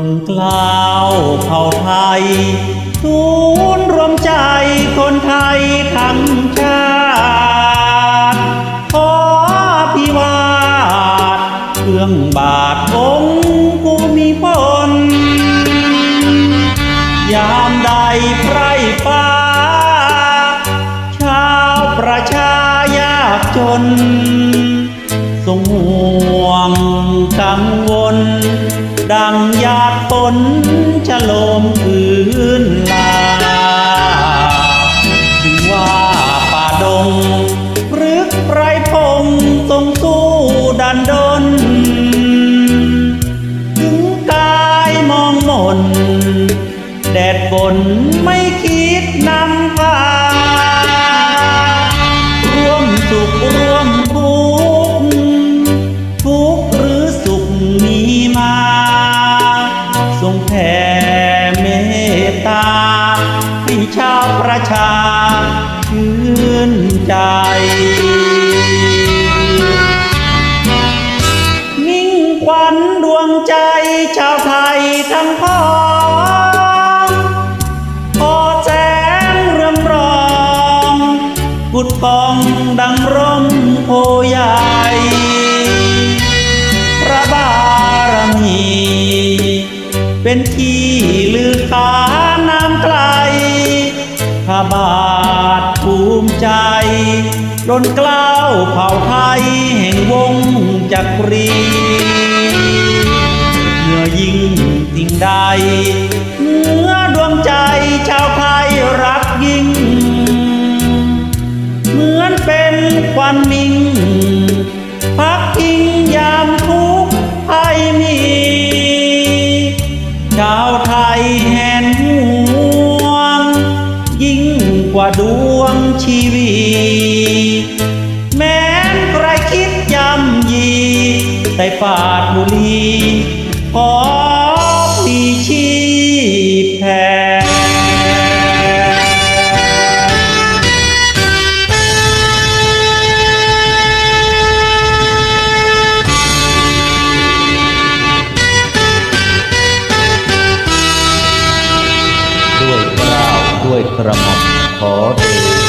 นกล้าวเผ่าไทย ศูนย์รวมใจคนไทยทั้งชาติขอพิวาทเครื่องบาทองค์ภูมิพลยามใดไพร่ฟ้า ชาวประชายากจน ทรงห่วงกังวล ดันดน ถึงกายมองมน แดดฝนไม่คิดนำพาร่วมสุขร่วมทุกข์ทุกข์หรือสุขมีมาทรงแผ่เมตตาให้ชาวประชาชื่นใจ ใจชาวไทยทั้งพ้องพอแสงเรืองรองกุดกองดังร่มโพใหญ่พระบารมี เป็นที่ลือขานามไกลพระบาทภูมิใจล้นกล้าวเผ่าไทยแห่งวงจักรี ใดเนื้อดวงใจชาวไทยรักยิ่ง เหมือนเป็นควันมิงพักพิงยามทุกข์ภัยมี ชาวไทยแห่นห่วง ยิ่งกว่าดวงชีวีแม้นใครคิดยำยีแต่ปาดบุรีขอ ด้วยกล้าวด้วยกระหม่อมขอเด